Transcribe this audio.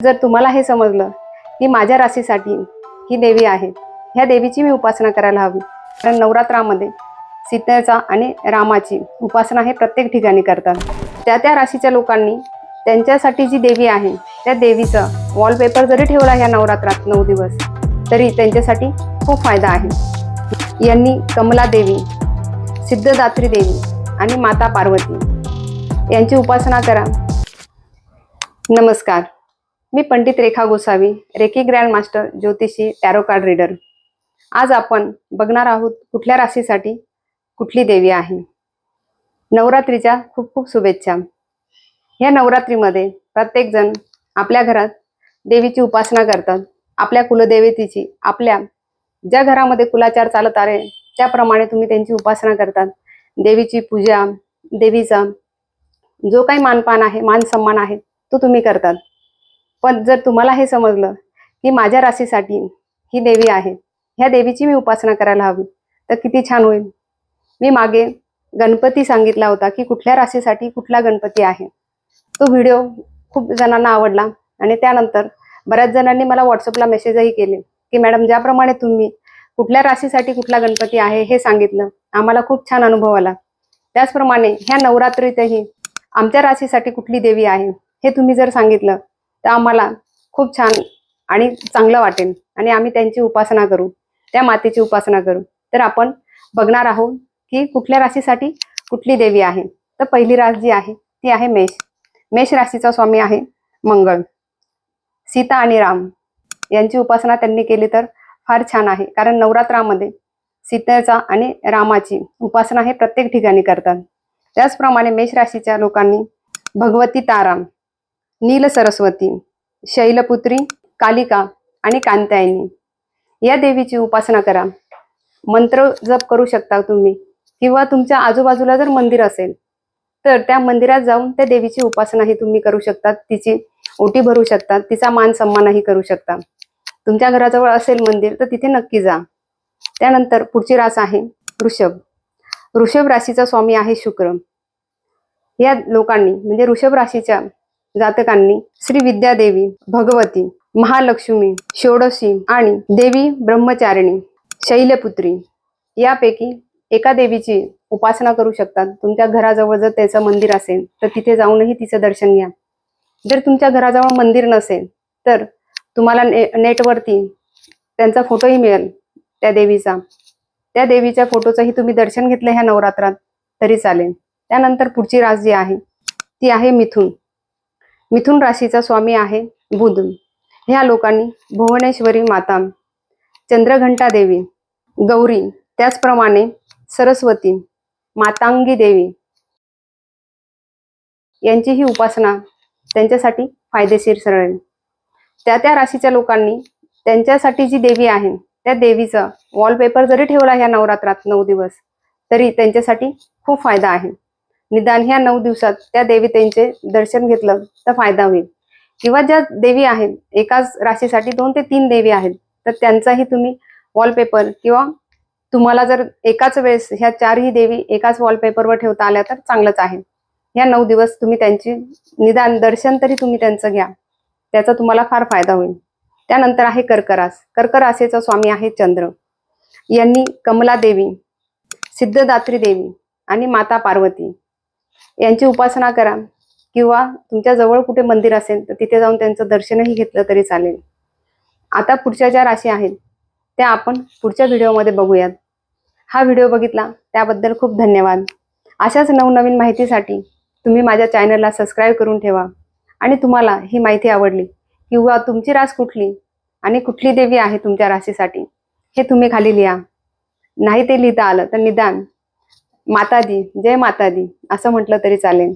जर तुम्हाला हे समजलं की माझ्या राशीसाठी ही देवी आहे ह्या देवीची मी उपासना करायला हवी. कारण नवरात्रामध्ये सीतेचा आणि रामाची उपासना हे प्रत्येक ठिकाणी करतात. त्या त्या राशीच्या लोकांनी त्यांच्यासाठी जी देवी आहे त्या देवीचा वॉलपेपर जरी ठेवला ह्या नवरात्रात नऊ दिवस तरी त्यांच्यासाठी खूप फायदा आहे. यांनी कमला देवी सिद्धदात्री देवी आणि माता पार्वती यांची उपासना करा. नमस्कार. मी Pandit Rekha Gosavi reiki grand master ज्योतिषी टॅरो कार्ड रीडर. आज आपण बघणार आहोत कुठल्या राशीसाठी कुठली देवी आहे. नवरात्रीच्या खूप खूप शुभेच्छा. ह्या नवरात्रीमध्ये प्रत्येकजण आपल्या घरात देवीची उपासना करतात. आपल्या कुलदेवतेची आपल्या ज्या घरामध्ये कुलाचार चालत आले त्याप्रमाणे तुम्ही त्यांची उपासना करतात. देवीची पूजा देवीचा जो काही मानपान आहे मान सन्मान आहे तो तुम्ही करतात. पण जर तुम्हाला हे समजलं की माझ्या राशीसाठी ही देवी आहे ह्या देवीची मी उपासना करायला हवी तर किती छान होईल. मी मागे गणपती सांगितला होता की कुठल्या राशीसाठी कुठला गणपती आहे. तो व्हिडिओ खूप जणांना आवडला आणि त्यानंतर बऱ्याच जणांनी मला व्हॉट्सअपला मेसेजही केले की मॅडम ज्याप्रमाणे तुम्ही कुठल्या राशीसाठी कुठला गणपती आहे हे सांगितलं. आम्हाला खूप छान अनुभव आला. त्याचप्रमाणे ह्या नवरात्रीतही आमच्या राशीसाठी कुठली देवी आहे हे तुम्ही जर सांगितलं तर आम्हाला खूप छान आणि चांगलं वाटेल. आणि आम्ही त्यांची उपासना करू. त्या मातेची उपासना करू. तर आपण बघणार आहोत की कुठल्या राशीसाठी कुठली देवी आहे. तर पहिली रास जी आहे ती आहे मेष. मेष राशीचा स्वामी आहे मंगळ सीता आणि राम यांची उपासना त्यांनी केली तर फार छान आहे. कारण नवरात्रामध्ये सीतेचा आणि रामाची उपासना हे प्रत्येक ठिकाणी करतात. त्याचप्रमाणे मेष राशीच्या लोकांनी भगवती ताराम नील सरस्वती शैलपुत्री कालिका आणि कांत्यायनी या देवीची उपासना करा. मंत्र जप करू शकता तुम्ही किंवा तुमच्या आजूबाजूला जर मंदिर असेल तर त्या मंदिरात जाऊन त्या देवीची उपासनाही तुम्ही करू शकता. तिची ओटी भरू शकतात तिचा मान सन्मानही करू शकता. तुमच्या घराजवळ असेल मंदिर तर तिथे नक्की जा. त्यानंतर पुढची रास आहे ऋषभ. ऋषभ राशीचा स्वामी आहे शुक्र. या लोकांनी म्हणजे ऋषभ राशीच्या जातकांनी श्री विद्यादेवी भगवती महालक्ष्मी षोडशी आणि देवी ब्रह्मचारिणी शैलपुत्री यापैकी एका देवीची उपासना करू शकतात. तुमच्या घराजवळ जर त्याचं मंदिर असेल तर तिथे जाऊनही तिचं दर्शन घ्या. जर तुमच्या घराजवळ मंदिर नसेल तर तुम्हाला ने नेटवरती त्यांचा फोटोही मिळेल त्या देवीचा. त्या देवीच्या फोटोचंही तुम्ही दर्शन घेतलं ह्या नवरात्रात तरी चालेल. त्यानंतर पुढची रास जी आहे ती आहे मिथुन. मिथुन राशीचा स्वामी आहे बुध ह्या लोकांनी भुवनेश्वरी माता चंद्रघंटा देवी गौरी त्याचप्रमाणे सरस्वती मातांगी देवी यांची ही उपासना त्यांच्यासाठी फायदेशीर सरळ त्या त्या राशीच्या लोकांनी त्यांच्यासाठी जी देवी आहे त्या देवीचा वॉलपेपर जरी ठेवला ह्या नवरात्रात नऊ दिवस तरी त्यांच्यासाठी खूप फायदा आहे. निदान ह्या नऊ दिवसात त्या देवतेंचे दर्शन घेतलं तर फायदा होईल. किंवा ज्या देवी आहेत एकाच राशीसाठी दोन ते तीन देवी आहेत तर त्यांचाही तुम्ही वॉलपेपर किंवा तुम्हाला जर एकाच वेळेस ह्या चारही देवी एकाच वॉलपेपरवर ठेवता आल्या तर चांगलंच आहे. ह्या नऊ दिवस तुम्ही त्यांची निदान दर्शन तरी तुम्ही त्यांचं घ्या. त्याचा तुम्हाला फार फायदा होईल. त्यानंतर आहे कर्करास. कर्करासेचा स्वामी आहे चंद्र. यांनी कमला देवी सिद्धदात्री देवी आणि माता पार्वती. यांची उपासना करा. किंवा तुमच्या जवळ कुठे मंदिर असेल तर तिथे जाऊन त्यांचं दर्शनही घेतलं तरी चालेल. आता पुढच्या ज्या राशी आहेत त्या आपण पुढच्या व्हिडिओमध्ये बघूयात. हा व्हिडिओ बघितला त्याबद्दल खूप धन्यवाद. अशाच नवनवीन माहितीसाठी तुम्ही माझ्या चॅनलला सबस्क्राईब करून ठेवा. आणि तुम्हाला ही माहिती आवडली किंवा तुमची रास कुठली आणि कुठली देवी आहे तुमच्या राशीसाठी हे तुम्ही खाली लिहा. नाही ते लिहिता आलं तर निदान माता दी जय माता दी असं म्हटलं तरी चालेल.